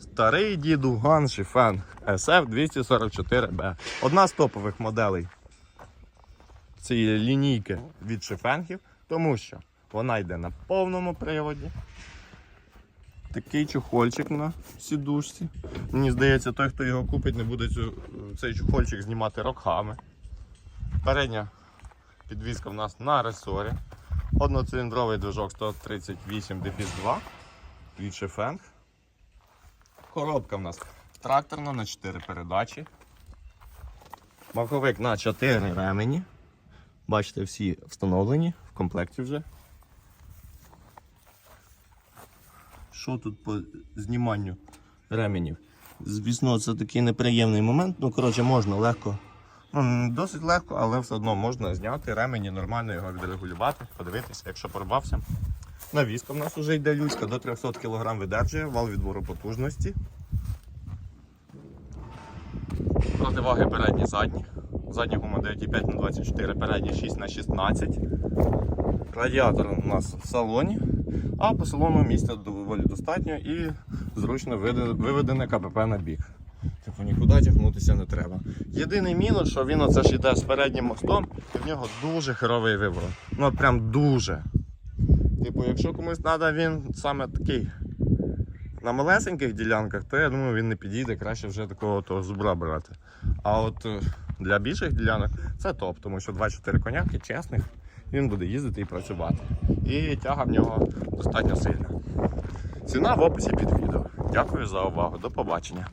Старий дідуган Шифен SF244B. Одна з топових моделей цієї лінійки від шифенгів, тому що вона йде на повному приводі. Такий чохольчик на сідушці. Мені здається, той, хто його купить, не буде цю, цей чохольчик знімати роками. Передня підвізка в нас на ресорі. Одноциліндровий движок 138 DPS 2 від Шефенг. Коробка в нас тракторна на 4 передачі. Маховик на 4 ремені. Бачите, всі встановлені в комплекті вже. Що тут по зніманню ременів? Звісно, це такий неприємний момент. Ну, коротше, можна легко. Ну, досить легко, але все одно можна зняти ремені, нормально його відрегулювати, подивитися, якщо порвався. Навіска в нас вже йде люська, до 300 кг видержує, вал відбору потужності. Противаги передні задні. Задні гума 9,5 на 24, передні 6 на 16. Радіатор у нас в салоні, а по салону місця доволі достатньо і зручно виведене КПП на бік. Типу нікуди тягнутися не треба. Єдиний мінус, що він оце ж йде з переднім мостом, і в нього дуже херовий виворот. Ну прям дуже. Типу, якщо комусь треба, він саме такий на малесеньких ділянках, то я думаю, він не підійде, краще вже такого того зубра брати. А от е, для більших ділянок це топ, тому що 2-4 коняки чесних, він буде їздити і працювати. І тяга в нього достатньо сильна. Ціна в описі під відео. Дякую за увагу. До побачення.